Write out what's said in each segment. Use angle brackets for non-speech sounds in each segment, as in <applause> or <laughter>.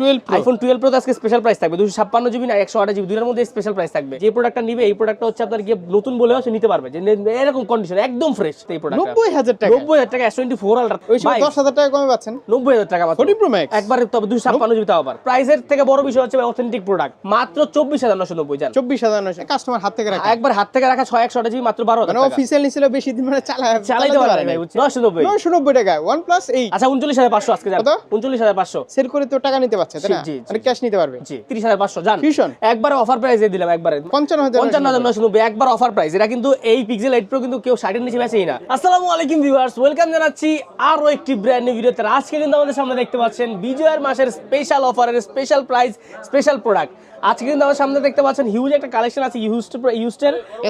Twelve iPhone twelve pro আজকে special price থাকবে দুশো ছাপ্পান্ন জিবি না একশো আঠাশ জিবি দুটার মধ্যে স্পেশাল প্রাইস থাকবে। যে প্রোডাক্টটা নিবে এই প্রোডাক্টটা হচ্ছে আপনার গিয়ে নতুন বলেও সে নিতে পারবে। যে এরকম কন্ডিশন একদম ফ্রেশ এই প্রোডাক্ট টাকা। টাকা আলট্রা ওই সময় টাকা কমে পাচ্ছেন। টাকা মাত্র। ফোর্টি প্রো ম্যাক্স একবারে তবে দুশো ছাপ্পান্ন জিবি তাও আবার। প্রাইসের থেকে বড় বিষয় হচ্ছে অথেন্টিক প্রোডাক্ট মাত্র চব্বিশ হাজার নশো নব্বই জান। চব্বিশ হাজার কাস্টমার হাত থেকে রাখা একবার হাত থেকে রাখা ছয় একশো আঠাশ জিবি মাত্র বারো মানে হাজার টাকা। অফিসিয়াল নিছিল বেশি দিন মানে চালা চালাইতে পারবে ভাই নশো নব্বই। নয়শো নব্বই টাকা ওয়ান প্লাস আচ্ছা উনচল্লিশ হাজার পাঁচশো আজকে যান কত? হাজার পাঁচশো। সেল করে তো টাকা নিতে তাই না? মানে ক্যাশ নিতে পারবে। জি তিরিশ হাজার পাঁচশো জান। Fusion? একবারে অফার প্রাইস দিলাম একবারে। একবার অফার এটা কিন্তু এই পিক্সেল প্রো কিন্তু কেউ ষাটের নিচে বেচেই না। আসসালামু আলাইকুম ভিউয়ার্স ওয়েলকাম জানাচ্ছি আরও একটি ব্র্যান্ড নিউ ভিডিওতে। আজকে কিন্তু আমাদের সামনে দেখতে পাচ্ছেন বিজয়ের মাসের স্পেশাল অফারের স্পেশাল প্রাইস স্পেশাল প্রোডাক্ট আজকে কিন্তু আমাদের সামনে দেখতে পাচ্ছেন হিউজ একটা কালেকশন আছে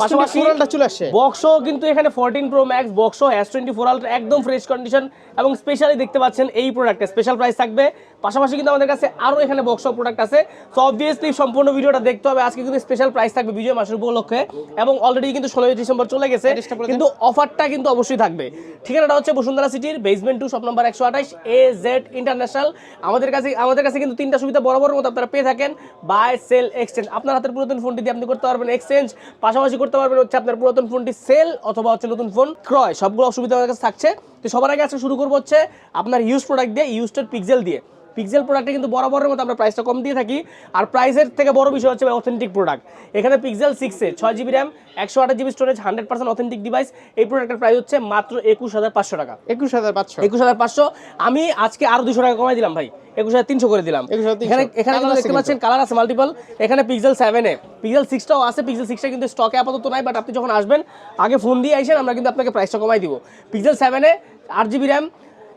পাশাপাশি চলে আসছে। বক্সও কিন্তু এখানে ফোরটিন প্রো ম্যাক্স বক্সও এস টোয়েন্টি ফোর আলট্রা একদম ফ্রেশ কন্ডিশন এবং স্পেশালি দেখতে পাচ্ছেন এই প্রোডাক্টে স্পেশাল প্রাইস থাকবে। পাশাপাশি কিন্তু আমাদের কাছে আরও এখানে বক্স প্রোডাক্ট আছে। তো অবভিয়াসলি সম্পূর্ণ ভিডিওটা দেখতে হবে। আজকে কিন্তু স্পেশাল প্রাইস থাকবে বিজয় মাসের উপলক্ষে। এবং অলরেডি কিন্তু ষোলোই ডিসেম্বর চলে গেছে। কিন্তু অফারটা কিন্তু অবশ্যই থাকবে। ঠিকানাটা হচ্ছে বসুন্ধরা সিটির বেসমেন্ট টু শপ নম্বর একশো আঠাশ এ জেড ইন্টারন্যাশনাল আমাদের কাছে আমাদের কাছে কিন্তু তিনটা সুবিধা বরাবর মতো আপনারা পেয়ে থাকেন। বাই সেল এক্সচেঞ্জ আপনার হাতের পুরাতন ফোনটি দিয়ে আপনি করতে পারবেন এক্সচেঞ্জ পাশাপাশি করতে পারবেন হচ্ছে আপনার পুরাতন ফোনটি সেল অথবা হচ্ছে নতুন ফোন ক্রয়। সবগুলো অসুবিধা আমার কাছে থাকছে। তো সবার আগে আজকে শুরু করব হচ্ছে আপনার ইউজ প্রোডাক্ট দিয়ে ইউজটার পিক্সেল দিয়ে। পিক্সেল প্রোডাক্টে কিন্তু বরাবরের মতো আমরা প্রাইসটা কম দিয়ে থাকি। আর প্রাইসের থেকে বড় বিষয় হচ্ছে অথেন্টিক প্রোডাক্ট এখানে পিক্সেল সিক্সে ছয় জিবি র্যাম একশো আঠাশ GB storage hundred percent authentic device এই প্রোডাক্টের প্রাইস হচ্ছে মাত্র একুশ হাজার পাঁচশো টাকা। একুশ হাজার পাঁচশো। একুশ হাজার পাঁচশো। আমি আজকে আরও দুশো টাকা কমাই দিলাম ভাই। একুশ হাজার তিনশো করে দিলাম। 21,300 এখানে এখানে কিন্তু দেখতে পাচ্ছেন কালার আছে মাল্টিপল এখানে পিক্সেল সেভেনে পিক্সেল সিক্সটাও আছে পিক্সেল সিক্সটা কিন্তু স্টকে আপাতত নাই বাট আপনি যখন আসবেন আগে ফোন দিয়ে আইসেন আমরা কিন্তু আপনাকে প্রাইসটা কমাই দিব। পিক্সেল সেভেনে আট জিবি র্যাম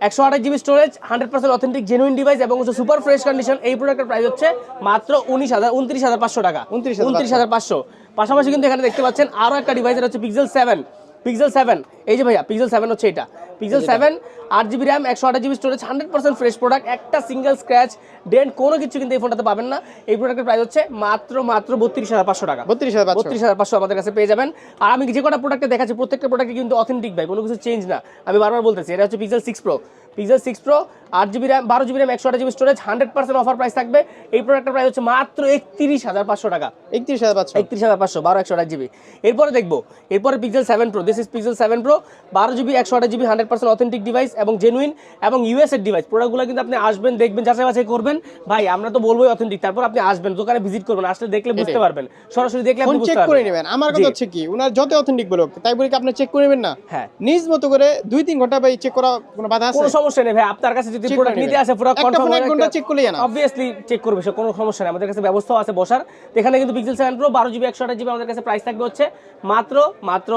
একশো আঠাশ GB storage hundred percent authentic genuine device এবং হচ্ছে সুপার ফ্রেশ কন্ডিশন এই প্রোডাক্টের প্রাইস হচ্ছে মাত্র উনিশ হাজার উনত্রিশ হাজার পাঁচশো টাকা। উনত্রিশ উনত্রিশ হাজার পাঁচশো। পাশাপাশি কিন্তু এখানে দেখতে পাচ্ছেন আরও একটা ডিভাইসের হচ্ছে পিক্সেল সেভেন পিক্সেল সেভেন এই যে ভাইয়া পিক্সেল সেভেন হচ্ছে এটা। পিক্সেল সেভেন আট জিবি র্যাম একশো আঠাশ GB storage hundred percent fresh product একটা সিঙ্গেল স্ক্র্যাচ ডেন্ট কোনো কিছু কিন্তু এই ফোনটাতে পাবেন না। এই প্রোডাক্টের প্রাইস হচ্ছে মাত্র মাত্র বত্রিশ হাজার পাঁচশো টাকা। বত্রিশ হাজার বত্রিশ হাজার পাঁচশো আমাদের কাছে পেয়ে যাবেন। আর আমি যে কটা প্রোডাক্টে দেখাচ্ছি প্রত্যেকটা প্রোডাক্টে কিন্তু অথেন্টিক ভাই কোনো কিছু চেঞ্জ না। আমি বারবার বলতেছি এটা হচ্ছে Pixel six pro Pixel six pro আট জিবি র্যাম বারো জিবি র্যাম একশো আট GB storage hundred percent offer price থাকবে। এই প্রোডাক্টের প্রাইস হচ্ছে মাত্র একত্রিশ হাজার পাঁচশো টাকা। একত্রিশ হাজার পাঁচশো। একত্রিশ হাজার পাঁচশো বারো একশো আট জিবি এরপরে দেখব এরপরে Pixel seven pro this is Pixel seven pro বারো জিবি একশো আট GB hundred percent authentic device এবং জেনুইন এবং ইউএস এর ডিভাইস প্রোডাক্টগুলো কিন্তু আপনি আসবেন দেখবেন যাচাই বাছাই করবেন। ভাই আমরা তো বলবোই অথেন্টিক তারপর আপনি আসবেন দোকানে ভিজিট করবেন আসলে দেখলে বুঝতে পারবেন। সরাসরি দেখলে আপনি চেক করে নেবেন। আমার। কথা হচ্ছে কি উনার যত অথেন্টিক বলুক তাই বলে কি আপনি চেক করে নেবেন না? হ্যাঁ। নিজ মতো করে দুই তিন ঘণ্টা ভাই চেক করা কোনো বাধা আছে? কোনো সমস্যা নেই ভাই আপনার কাছে যদি প্রোডাক্ট নিতে। আসে পুরো কনফার্ম এক ঘণ্টা check করলেই না। অবভিয়াসলি চেক করবে সে কোনো সমস্যা নেই। আমাদের কাছে ব্যবস্থাও আছে বসার। এখানে কিন্তু পিক্সেল সেভেন প্রো বারো জিবি একশো আঠাশ জিবি আমাদের কাছে প্রাইস থাকবে হচ্ছে মাত্র মাত্র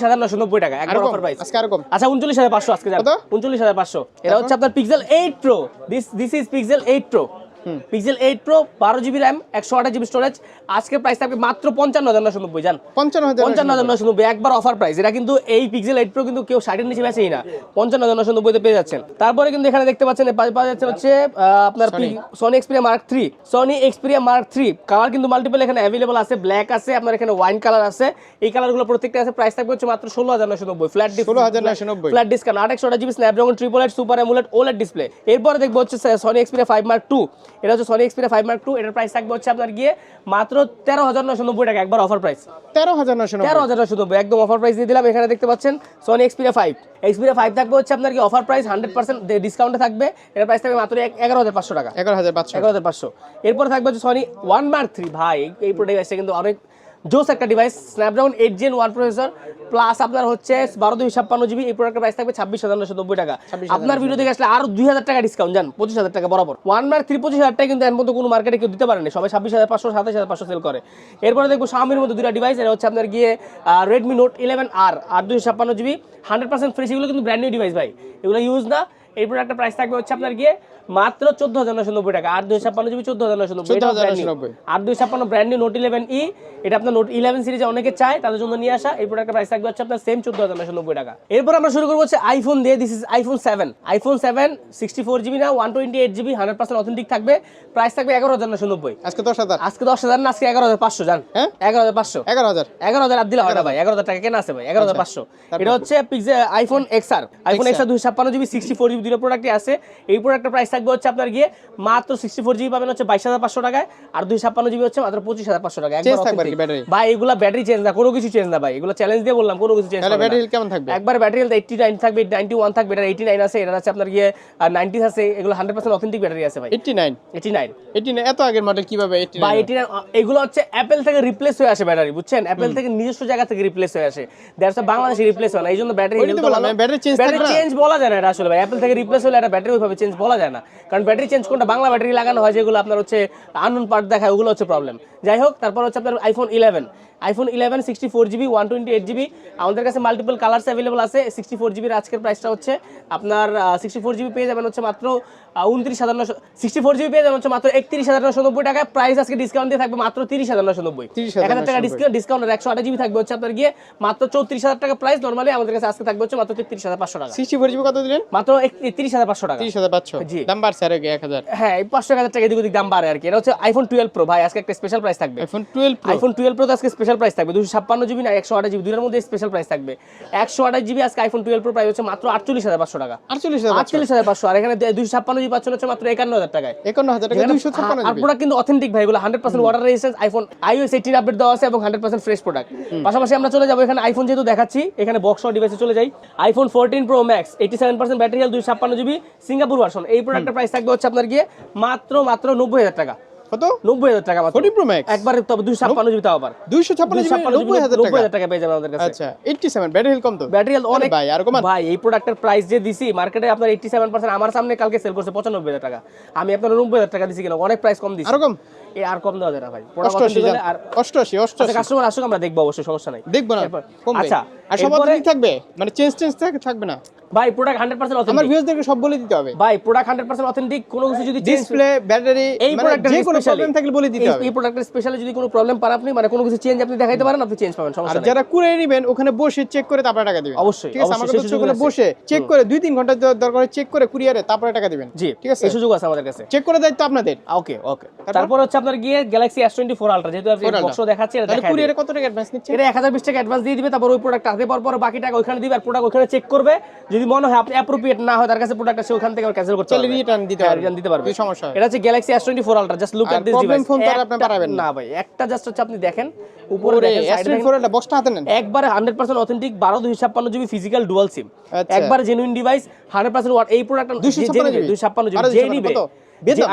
উনচল্লিশ হাজার নশো নব্বই টাকা একবার অফার প্রাইস আজকে আর আচ্ছা উনচল্লিশ হাজার পাঁচশো আজকে? উনচল্লিশ হাজার পাঁচশো। এটা হচ্ছে আপনার Pixel eight pro this this is Pixel eight pro Pixel eight pro বারো জিবি র্যাম একশো আঠাশ জিবি স্টোরেজ আজকে প্রাইস থাকবে মাত্র পঞ্চান্ন হাজার নশো নব্বই জান। পঞ্চান্ন হাজার পঞ্চান্ন হাজার নশো নব্বই একবার অফার প্রাইস এটা কিন্তু এই পিক্সেল এইট প্রো কিন্তু কেউ ষাটের নিচে বেচেই না। পঞ্চান্ন হাজার নশো নব্বইতে পেয়ে যাচ্ছেন। তারপরে কিন্তু এখানে দেখতে পাচ্ছেন পাওয়া যাচ্ছে হচ্ছে আপনার Sony Xperia Mark three Sony Xperia Mark three colour কিন্তু মাল্টিপল এখানে অ্যাভেলেবল আছে। ব্ল্যাক আছে আপনার এখানে ওয়াইন কালার আছে। এই কালারগুলো প্রত্যেকটা আছে প্রাইস থাকবে হচ্ছে মাত্র ষোলো হাজার নশো নব্বই। ফ্ল্যাট ষোলো হাজার নয়শো নব্বই। ফ্ল্যাট ডিসকাউন্ট আট একশো GB Snapdragon triple eight super AMOLED OLED display এরপরে দেখব হচ্ছে Sony Xperia five Mark two এটা হচ্ছে Sony Xperia five Mark two এটার প্রাইস থাকবে হচ্ছে আপনার গিয়ে মাত্র তেরো হাজার নশো নব্বই টাকা একবার অফার প্রাইস তেরো হাজার নয়শো তেরো হাজার নশো নব্বই একদম অফার প্রাইস দিয়ে দিলাম। এখানে দেখতে পাচ্ছেন Sony Xperia five Xperia five থাকবে হচ্ছে আপনার কি অফার প্রাইস হান্ড্রেড পার্সেন্ট ডিসকাউন্টে থাকবে। এটার প্রাইস থাকবে মাত্র এগারো হাজার পাঁচশো টাকা। এগারো হাজার পাঁচশো। এগারো হাজার পাঁচশো। এরপর থাকবে হচ্ছে সনি ওয়ান মার্ক থ্রি ভাই এই- প্রোডাক্ট প্রোডাক্ট কিন্তু অনেক জোস একটা device Snapdragon eight Gen one processor plus আপনার হচ্ছে বারো দুই ছাপ্পান্ন জিবি এই প্রোডাক্টের প্রাইস থাকবে ছাব্বিশ হাজার নশো নব্বই টাকা। আপনার ভিডিও থেকে আসলে আরও দুই হাজার টাকা ডিসকাউন্ট জান পঁচিশ হাজার টাকা বরাবর। ওয়ান মার্ক থ্রি পঁচিশ হাজার টাকা কিন্তু এর মধ্যে কোনো মার্কেটে কেউ দিতে পারেনি। সবাই ছাব্বিশ হাজার পাঁচশো সাতাশ হাজার পাঁচশো সেল করে। এরপরে দেখব শামির মধ্যে দুটা ডিভাইস এটা হচ্ছে আপনার গিয়ে রেডমি নোট ইলেভেন আর আর দুশো ছাপ্পান্ন জিবি হান্ড্রেড পার্সেন্ট ফ্রেশ এগুলো কিন্তু ব্র্যান্ড নিউ ডিভাইস ভাই। এগুলো ইউজ না এই প্রোডাক্টের প্রাইস থাকবে হচ্ছে আপনার গিয়ে মাত্র চোদ্দ হাজার নশো নব্বই টাকা। আর দুই ছাপ্পান্ন জিবি চোদ্দ হাজার নশো নব্বই আর দুই ছাপ্পান্ন brand new Note eleven E এটা আপনার নোট ইলেভেন সিরিজে অনেকে চায় তাদের জন্য নিয়ে আসা। এই প্রোডাক্টের প্রাইস থাকবে হচ্ছে আপনার সেম চোদ্দ হাজার নশো নব্বই টাকা। এরপর আমরা শুরু করব হচ্ছে আইফোন দিয়ে this is iPhone seven iPhone seven sixty four GB না one twenty eight GB hundred percent authentic থাকবে। প্রাইস থাকবে এগারো হাজার নশো নব্বই। আজকে দশ হাজার। আজকে দশ হাজার না আজকে এগারো হাজার পাঁচশো জান। হ্যাঁ? এগারো হাজার পাঁচশো। এগারো হাজার। এগারো হাজার আর দিলে হয় না ভাই এগারো হাজার টাকা কেনা আছে ভাই এগারো হাজার পাঁচশো। এটা হচ্ছে Pixel iPhone X R iPhone XR দুশো ছাপ্পান্ন GB sixty four GB GB দুটো প্রোডাক্টই আছে। এই প্রোডাক্টের প্রাইস থাকবে হচ্ছে আপনার গিয়ে মাত্র সিক্সটি ফোর জিবি পাবেন হচ্ছে বাইশ হাজার পাঁচশো টাকায় আর দুই ছাপ্পান্ন জিবি হচ্ছে মাত্র পঁচিশ হাজার পাঁচশো টাকা আর? ভাই এগুলা ব্যাটারি চেঞ্জ না কোনো কিছু চেঞ্জ না ভাই। এগুলো চ্যালেঞ্জ দিয়ে বললাম কোনো কিছু চেঞ্জ ব্যাটারি কেমন থাকবে? একবার ব্যাটারি হেলথ এইটটি নাইন থাকবে নাইনটি ওয়ান থাকবে এটা এইটি নাইন আছে এটা আছে আপনার গিয়ে নাইনটি আছে এগুলো হান্ড্রেড পার্সেন্ট অথেন্টিক ব্যাটারি আছে ভাই। 89 এইটি নাইন 89 এত আগের মডেল কীভাবে 89 বা এইটি এগুলো হচ্ছে অ্যাপেল থেকে রিপ্লেস হয়ে আসে ব্যাটারি বুঝছেন? অ্যাপেল থেকে নিজস্ব জায়গা থেকে রিপ্লেস হয়ে আসে। দ্যাটস বাংলাদেশে রিপ্লেস হয় না এই জন্য ব্যাটারি চেঞ্জ বলা যায় না এটা আসলে ভাই অ্যাপেল থেকে রিপ্লেস হলে একটা ব্যাটারি ওইভাবে চেঞ্জ বলা যায় না। কারণ ব্যাটারি চেঞ্জ কোনটা? বাংলা ব্যাটারি লাগানো হয়, যেগুলো আপনার হচ্ছে আননোন পার্ট দেখায়, ওগুলো হচ্ছে প্রবলেম যাই হোক, তারপর হচ্ছে আপনার iPhone eleven iPhone eleven sixty four GB one twenty eight GB আমাদের কাছে মাল্টিপল কালার্স অ্যাভেলেবল আছে। সিক্সটি ফোর জিবির আজকের প্রাইসটা হচ্ছে আপনার সিক্সটি ফোর জিবি পেয়ে যাবেন হচ্ছে মাত্র উনত্রিশ হাজার নশো সিক্সটি ফোর জিবি পেয়ে যাবেন হচ্ছে মাত্র একত্রিশ হাজার নশো নব্বই টাকায়। প্রাইস আজকে ডিসকাউন্ট দিয়ে থাকবে মাত্র তিরিশ হাজার নশো নব্বই। 30,990 এক হাজার টাকা ডিসকাউন্ট ডিসকাউন্ট একশো আট জিবি থাকবে হচ্ছে আপনার গিয়ে মাত্র চৌত্রিশ হাজার টাকা প্রাইস নর্মালি আমাদের কাছে আজকে থাকবে হচ্ছে মাত্র তেত্রিশ হাজার পাঁচশো টাকা। 64 জিবি কত দিলেন? মাত্র তিরিশ হাজার পাঁচশো টাকা। 30500 জি। দাম বাড়ছে আর এক হাজার? হ্যাঁ এই পাঁচশো এক হাজার টাকা এদিক ওদিক দাম বাড়ে আর কি। এটা হচ্ছে আইফোন টুয়েলভ প্রো ভাই আজকে একটা স্পেশাল প্রাইস থাকবে। IPhone 12 pro iPhone twelve pro আজকে স্পেশাল প্রাইস থাকবে। দুশো ছাপ্পান্ন জিবি না একশো আঠাশ জিবি দুটার মধ্যে স্পেশাল প্রাইস থাকবে। একশো আঠাশ জিবি আজকে আইফোন টুয়েলভ প্রো প্রাইস হচ্ছে মাত্র আটচল্লিশ হাজার পাঁচশো টাকা। 48000 আটচল্লিশ হাজার পাঁচশো। আর এখানে দুশো ছাপ্পান্ন জিবি পাচ্ছেন হচ্ছে মাত্র একান্ন হাজার টাকায়। 51000 টাকা 256 আর জিবি প্রোডাক্ট কিন্তু অথেন্টিক ভাই এগুলো hundred percent water resistance iPhone iOS eighteen update দেওয়া আছে এবং হান্ড্রেড পার্সেন্ট ফ্রেশ প্রোডাক্ট পাশাপাশি আমরা চলে যাব এখানে আইফোন যেহেতু দেখাচ্ছি এখানে বক্স ডিভাইসে চলে যাই। IPhone fourteen pro max eighty seven percent battery health দুই ছাপ্পান্ন জিবি সিঙ্গাপুর ভার্সন এই প্রোডাক্টের প্রাইস থাকবে হচ্ছে আপনার গিয়ে মাত্র মাত্র নব্বই হাজার টাকা। কত? নব্বই হাজার টাকা 14 প্রো ম্যাক্স? একবারে তবে দুই ছাপ্পান্ন জিবি তাও আবার। 256 জিবি 90000 নব্বই টাকা হাজার টাকা। পেয়ে যাবেন আমাদের কাছে। আচ্ছা 87 ব্যাটারি হেলথ কম তো? ব্যাটারি হেলথ অনেক ভাই আর কমান। ভাই এই প্রোডাক্টের প্রাইস যে দিছি মার্কেটে আপনার এইটটি সেভেন পার্সেন্ট আমার সামনে কালকে সেল করছে পঁচানব্বই হাজার টাকা। আমি আপনার নব্বই হাজার টাকা দিছি কিনা? অনেক প্রাইস কম দিছি। আর কম? এই আর কম দেওয়া যায় না ভাই। 88 আর 88 88 কাস্টমার আসুক আমরা দেখব অবশ্যই সমস্যা নাই। দেখব না আচ্ছা, আর সব এরপরে- থাকবে? মানে চেঞ্জ চেঞ্জ থাকবে না। ভাই প্রোডাক্ট হান্ড্রেড পার্সেন্ট আমার অথেন্টিক ভিউয়ারদেরকে সব বলে দিতে হবে। ভাই প্রোডাক্ট হান্ড্রেড পার্সেন্ট অথেন্টিক কোনো কিছু যদি ডিসপ্লে ব্যাটারি এই প্রোডাক্টের যে কোনো প্রবলেম থাকলে বলে দিতে হবে। এই প্রোডাক্টের স্পেশালি যদি কোনো প্রবলেম পান আপনি মানে কোনো কিছু চেঞ্জ আপনি দেখাইতে পারেন আপনি চেঞ্জ পাবেন সমস্যা নাই। যারা কুরিয়ার নেবেন ওখানে বসে চেক করে তারপরে টাকা দিবেন। অবশ্যই, ঠিক আছে? হচ্ছে সুযোগ ওখানে বসে চেক করে দুই তিন ঘণ্টা দ- দরকার চেক করে কুরিয়ারে তারপরে টাকা দিবেন। জি ঠিক আছে? এই সুযোগ আছে আমাদের কাছে। চেক করে দায়িত্ব আপনাদের। ওকে ওকে। তারপর? হচ্ছে আপনার গিয়ে Galaxy S twenty four ultra যেহেতু আপনি বক্স দেখাচ্ছি এটা দেখাই কুরিয়ারে কত টাকা অ্যাডভান্স নিচ্ছে? এটা এক হাজার বিশ টাকা অ্যাডভান্স দিয়ে দিবে তারপর ওই প্রোডাক্ট হাতে পাওয়ার পর বাকি টাকা ওইখানে দিবে আর প্রোডাক্ট ওখানে চেক করবে। যদি মনে হয় আপনি অ্যাপ্রোপ্রিয়েট না হয় তার কাছে প্রোডাক্টটা সে ওখান থেকে ক্যান্সেল করতে পারবে রিটার্ন দিতে হ্যাঁ, পারবে return দিতে পারবে সমস্যা এটা হচ্ছে Galaxy S twenty four ultra just look at this device phone তো আপনি পারাবেন না। ভাই একটা জাস্ট হচ্ছে আপনি দেখেন উপরে দেখেন side এ দেখেন, S24 এর বক্সটা হাতে নেন। একবারে হান্ড্রেড পার্সেন্ট অথেন্টিক বারো দুই ছাপ্পান্ন জিবি ফিজিক্যাল ডুয়াল সিম। একবারে জেনুইন ডিভাইস হান্ড্রেড পার্সেন্ট ওয়াট এই প্রোডাক্টটা 256 জিবি? যে নিবে?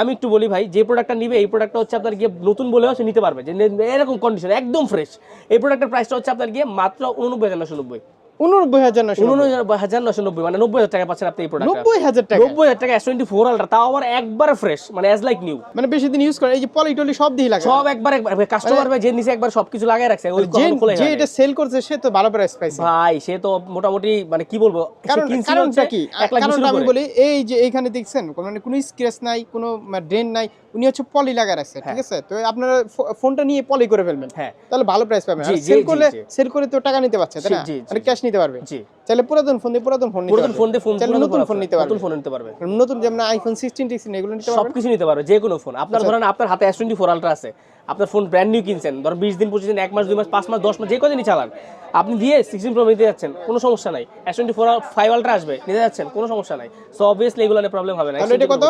আমি একটু বলি ভাই যে প্রোডাক্টটা নিবে এই প্রোডাক্টটা হচ্ছে আপনার গিয়ে নতুন বলেও সে নিতে পারবে। যে এরকম কন্ডিশন একদম ফ্রেশ এই প্রোডাক্টের প্রাইসটা হচ্ছে আপনার গিয়ে মাত্র উননব্বই হাজার নশো নব্বই। উননব্বই হাজার নশো উননব্বই হাজার নশো নব্বই মানে নব্বই হাজার টাকা পাচ্ছেন আপনি এই প্রোডাক্ট নব্বই হাজার টাকা। নব্বই হাজার টাকা এস টোয়েন্টি ফোর আলট্রা তাও আবার একবারে ফ্রেশ মানে অ্যাজ লাইক নিউ মানে বেশি দিন ইউজ করে এই যে পলি টলি সব দিয়ে লাগে সব একবার কাস্টমার ভাই যে নিচে একবার সবকিছু লাগাই রাখছে ওই খোলে যে এটা সেল করছে সে তো ভালো প্রাইস পাইছে। ভাই সে তো মোটামুটি মানে কি বলব কারণ কারণটা কি? এক লাখ কারণটা বিশের আমি বলি এই যে এইখানে দেখছেন কোনো- মানে কোনো স্ক্র্যাচ নাই কোনো ড্রেন নাই উনি হচ্ছে পলি লাগা রাখছে ঠিক আছে? তো আপনারা ফোনটা নিয়ে পলি করে ফেলবেন। হ্যাঁ। তাহলে ভালো প্রাইস পাবেন। সেল করলে সেল করে তো টাকা নিতে পারছে তাই না? মানে ক্যাশ নিতে পারবে। জি। তাহলে পুরাতন ফোন দিয়ে পুরাতন ফোন পুরাতন ফোন দিয়ে ফোন নতুন ফোন নিতে পারবে। নতুন ফোন নিতে পারবে। নতুন যেমন আইফোন সিক্সটিন টিক্সটিন এগুলো নিতে পারবে। সবকিছু নিতে পারবে যে কোনো ফোন আপনার আচ্ছা। ধরেন আপনার হাতে এস টোয়েন্টি ফোর আলট্রা আছে আপনার ফোন ব্র্যান্ড নিউ কিনছেন ধরেন বিশ দিন পঁচিশ দিন এক মাস দুই মাস পাঁচ মাস দশ মাস যে কদিনই চালান। আপনি দিয়ে সিক্সটিন প্রো নিতে যাচ্ছেন কোনো সমস্যা নাই। S twenty four five ultra আসবে নিতে যাচ্ছেন কোনো সমস্যা নাই। সো অবভিয়াসলি এগুলো নিয়ে প্রবলেম হবে না তাহলে এটা কত?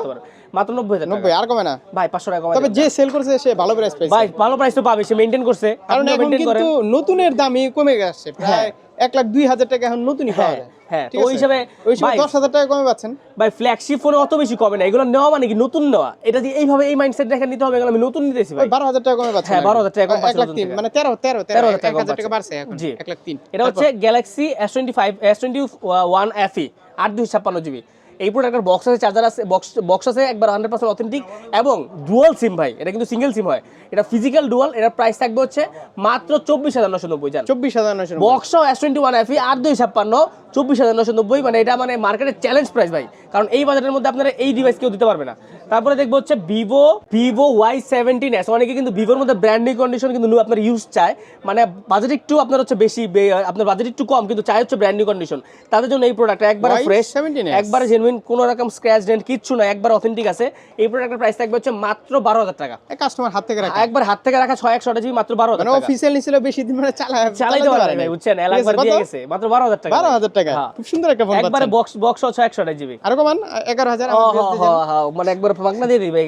মাত্র নব্বই হাজার টাকা। নব্বই আর কমে না। ভাই পাঁচশো টাকা কমাই তবে যে সেল করছে সে ভালো প্রাইস পাইছে ভাই ভালো প্রাইস তো পাবে সে মেনটেন করছে। কারণ এখন। কিন্তু নতুনের দামই কমে গেছে প্রায় এক লাখ দুই হাজার টাকা এখন নতুনই পাওয়া হ্যাঁ, যায়। হ্যাঁ, ওই হিসাবে- ওই হিসাবে দশ হাজার টাকা কমে পাচ্ছেন। ভাই ফ্ল্যাগশিপ ফোনে অত বেশি কমে না। এগুলো নেওয়া মানে কি নতুন নেওয়া? এটা যে এইভাবে এই মাইন্ডসেট নিতে হবে এগুলো আমি নতুন নিতেছি ভাই। বারো হাজার টাকা কমে হ্যাঁ, 12,000 টাকা কম এক লাখ তিন মানে তেরো তেরো তেরো 13,000 এক টাকা হাজার টাকা বাড়ছে জি। এক লাখ তিন। এটা হচ্ছে Galaxy S twenty five S twenty one FE আট ছাপ্পান্ন জিবি এই প্রোডাক্টের বক্স আছে চার্জার আছে বক্স বক্স আছে একবার হান্ড্রেড পার্সেন্ট অথেন্টিক এবং ডুয়াল সিম ভাই এটা কিন্তু সিঙ্গেল সিম হয়। এটা ফিজিক্যাল ডুয়াল এটার প্রাইস থাকবে হচ্ছে মাত্র চব্বিশ হাজার নশো নব্বই জান। চব্বিশ হাজার নশো বক্স এস টোয়েন্টি ওয়ান এফি আট দুই ছাপ্পান্ন চব্বিশ হাজার নশো নব্বই মানে এটা মানে মার্কেটের চ্যালেঞ্জ প্রাইস ভাই। কারণ এই বাজারের মধ্যে আপনারা এই ডিভাইস কেউ দিতে পারবে না। তারপরে দেখব হচ্ছে Vivo Vivo Y seventeen S অনেকে কিন্তু ভিভোর মধ্যে ব্র্যান্ডিং কন্ডিশন কিন্তু আপনার ইউজ চায়। মানে বাজেট একটু আপনার হচ্ছে বেশি আপনার বাজেট একটু কম কিন্তু চাই হচ্ছে ব্র্যান্ডিং কন্ডিশন তাদের জন্য এই প্রোডাক্ট একবারে ফ্রেশ 17s একবারে জেনুইন কোনো রকম স্ক্র্যাচ ডেন্ট কিচ্ছু না একবার অথেন্টিক আছে। এই প্রোডাক্টের প্রাইস থাকবে হচ্ছে মাত্র বারো হাজার টাকা। কাস্টমার হাত থেকে রাখা। একবার হাত থেকে রাখা ছয় একশো জিবি মাত্র বারো হাজার মানে টাকা। অফিসিয়াল নিছিল বেশি দিন মানে চালা চালাইতে পারে ভাই বুঝছেন? একবার দিয়ে গেছে মাত্র বারো হাজার টাকা। বারো হাজার টাকা। হ্যাঁ। খুব সুন্দর একটা ফোন একবারে বক্স বক্স ছয় একশো জিবি আরও কমান? এগারো হাজার মানে একবার মাগনা দিয়ে দিই ভাই।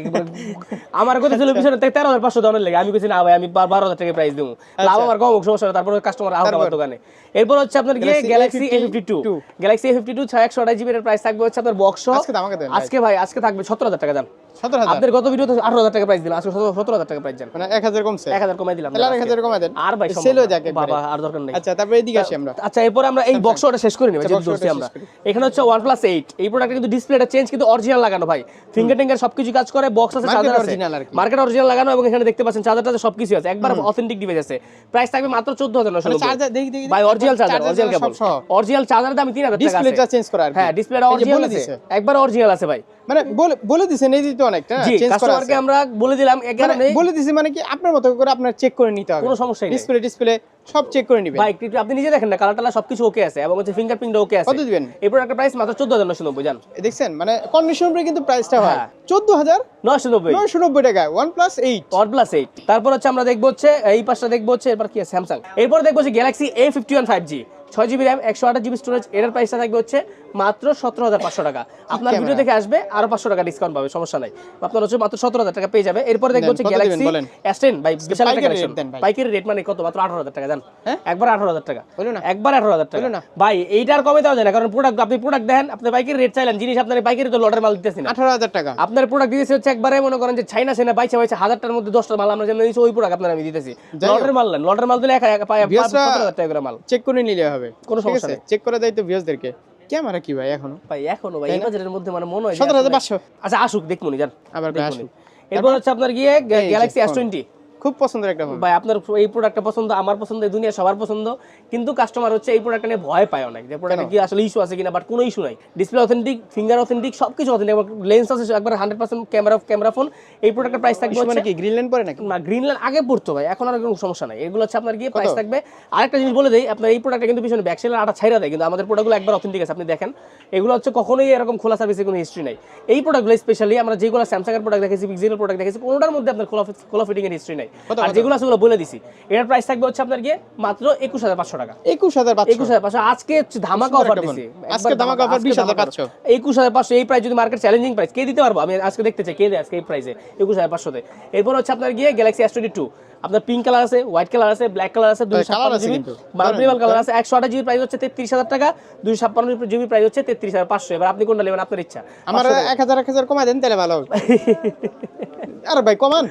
আমার কথা ছিল পিছনে তেরো হাজার পাঁচশো দামের লেগে। আমি কিছু না ভাই আমি বারো হাজার টাকা প্রাইস দেবো লাভ আমার কম হোক, সমস্যা নেই। কাস্টমার আহত আমার দোকানে। এরপর হচ্ছে আপনার গিয়ে Galaxy A fifty two Galaxy A fifty two ছয় একশো আঠাশ জিবির প্রাইস থাকবে হচ্ছে আপনার বক্স আজকে তো আমাকে দেন ভাই। আজকে থাকবে সতেরো হাজার টাকা দাম। সতেরো গত ভিডিওতে আঠারো হাজার টাকা প্রাইস দিলাম। আজকে সতেরো হাজার টাকা প্রাইস যান মানে এক হাজার কমছে। এক হাজার কমাই দিলাম। এক হাজার কমাই দেন। আর ভাই সেল হয়ে না। বাবা আর দরকার নেই। আচ্ছা তারপরে এদিকে আসি আমরা। আচ্ছা এরপরে আমরা এই বক্সটা শেষ করে নিব আচ্ছা, যে আমরা। এখানে হচ্ছে OnePlus 8 এই প্রোডাক্টে কিন্তু ডিসপ্লেটা চেঞ্জ কিন্তু অরিজিনাল লাগানো ভাই। ফিঙ্গার টিঙ্গার সবকিছু কাজ করে বক্স আছে চাদর চার্জার আছে। মার্কেট অরিজিনাল লাগানো এবং এখানে দেখতে পাচ্ছেন চার্জারটা সবকিছু আছে। একবার অথেন্টিক ডিভাইস আছে। প্রাইস থাকবে মাত্র 14990 চার্জার দেখি দেখি ভাই original charger original cable original charger দাম 3000 টাকা ডিসপ্লেটা চেঞ্জ করা আর হ্যাঁ ডিসপ্লেটা অরিজিনাল আছে। একবার অরিজিনাল আছে ভাই। মানে বলে বলে দিছেন এই তো অনেকটা চেঞ্জ কাস্টমারকে আমরা বলে দিলাম এই মানে কারণে বলে দিছে মানে কি আপনার মতো করে আপনার চেক করে নিতে হবে। কোনো সমস্যাই নেই। ডিসপ্লে ডিসপ্লে সব চেক করে নিবেন। ভাই একটু আপনি নিজে দেখেন না কালার টালা সবকিছু ওকে আছে এবং হচ্ছে ফিঙ্গারপ্রিন্ট ওকে আছে। কত দিবেন? এই প্রোডাক্টের প্রাইস মাত্র 14990 জান। এ দেখছেন মানে কন্ডিশন উপরে কিন্তু প্রাইসটা হয়। হ্যাঁ। চোদ্দ হাজার 990 নয়শো নব্বই টাকায় ওয়ান প্লাস এইট OnePlus 8 তারপর হচ্ছে আমরা দেখব হচ্ছে এই পাশটা দেখব হচ্ছে এরপর কি আছে স্যামসাং এরপর দেখব হচ্ছে Galaxy A fifty one five G ছয় জিবি র্যাম একশো আঠাশ জিবি স্টোরেজ এটার প্রাইসটা থাকবে হচ্ছে মাত্র সতেরো হাজার পাঁচশো টাকা। আপনার ভিডিও দেখে আসবে আরও পাঁচশো টাকা ডিসকাউন্ট পাবে সমস্যা নাই। আপনার হচ্ছে মাত্র সতেরো হাজার টাকা পেয়ে যাবে। এরপর দেখব হচ্ছে গ্যালাক্সি বলেন? এস টেন ভাই বিশাল একটা কালেকশন। পাইকারি রেট মানে কত? মাত্র আঠারো হাজার টাকা জান? হ্যাঁ? একবার আঠারো হাজার টাকা। হলো না? একবার আঠারো হাজার টাকা। না? ভাই এইটার কমে দেওয়া যায় না কারণ প্রোডাক্ট আপনি প্রোডাক্ট দেন আপনি পাইকারি রেট চাইলেন জিনিস আপনার পাইকারি তো লটের মাল দিতেছি না। আঠারো হাজার টাকা। আপনার প্রোডাক্ট দিতেছি হচ্ছে একবারে মনে করেন যে চাইনা সেনা বাইছে বাইছে হাজারটার মধ্যে দশটা মাল আমরা যেমন ওই প্রোডাক্ট আপনার আমি দিতেছি। লটের মাল লটের মাল দিলে এক হাজার টাকা মাল। চেক করে নিলে হবে। কোনো সমস্যা নেই। চেক করে দেয় তো ভিউয়ার্সদেরকে ক্যামেরা কি ভাই এখনও? ভাই এখনও ভাই এই মধ্যে মানে মনে হয় যে সতেরো হাজার আসলে- পাঁচশো। আচ্ছা আসুক দেখমুনি জান আবার আসুক। এরপর হচ্ছে আপনার গিয়ে গ্যালাক্সি এস phone। টোয়েন্টি খুব পছন্দের একটা ভাই আপনার এই প্রোডাক্টটা পছন্দ আমার পছন্দ এই দুনিয়া সবার পছন্দ। কিন্তু কাস্টমার হচ্ছে এই প্রোডাক্টটা নিয়ে ভয় পায় অনেক যে প্রোডাক্টে কি আসলে ইস্যু আছে কিনা বাট কোনো ইস্যু নাই। ডিসপ্লে অথেন্টিক ফিঙ্গার অথেন্টিক সবকিছু অথেন্টিক লেন্স আছে একবার hundred percent camera camera phone এই প্রোডাক্টের প্রাইস থাকবে মানে কি গ্রিন ল্যান্ড পরে নাকি? না গ্রিন লাইন আগে পড়তো ভাই এখন আর কোনো সমস্যা নাই। এগুলো হচ্ছে আপনার গিয়ে প্রাইস থাকবে। আরেকটা জিনিস বলে দেই আপনার এই প্রোডাক্টটা কিন্তু পিছনে ব্যাকসেলের আটা ছাইরা দেয় কিন্তু আমাদের প্রোডাক্টগুলো একবার অথেন্টিক আছে আপনি দেখেন। এগুলো হচ্ছে কখনোই এরকম খোলা সার্ভিসের কোনো হিস্ট্রি নাই। এই প্রোডাক্টগুলো স্পেশালি আমরা যেগুলো স্যামসাং এর প্রোডাক্ট দেখেছি পিক্সেলের প্রোডাক্ট দেখেছি কোনোটার মধ্যে আপনার খোলা খোলা ফিটিং এর হিস্ট্রি নাই। আর যেগুলো আছে ওগুলো বলে দিছি। এটার প্রাইস থাকবে হচ্ছে আপনার গিয়ে মাত্র একুশ হাজার পাঁচশো টাকা। একুশ হাজার একুশ হাজার পাঁচশো। আজকে ধামাকা অফার দিছি। আজকে ধামাকা offer 20,500 একুশ হাজার পাঁচশো এই প্রাইস যদি মার্কেট চ্যালেঞ্জিং প্রাইস কে দিতে পারব? আমি আজকে দেখতে চাই কে দেয় আজকে এই প্রাইসে একুশ হাজার পাঁচশোতে। এরপর হচ্ছে আপনার গিয়ে গ্যালাক্সি এস টোয়েন্টি টু আপনার পিঙ্ক কালার আছে হোয়াইট কালার আছে ব্ল্যাক কালার আছে দুই colour ছাপ্পান্ন জিবি। মাল্টিপল কালার আছে একশো আঠাশ জিবি প্রাইস হচ্ছে তেত্রিশ হাজার টাকা দুই ছাপ্পান্ন জিবি প্রাইস হচ্ছে তেত্রিশ হাজার পাঁচশো। এবার আপনি কোনটা নেবেন? আপনার ইচ্ছা। আমার এক হাজার এক হাজার কমাই দেন তাহলে ভালো। <laughs> আরে ভাই কমান।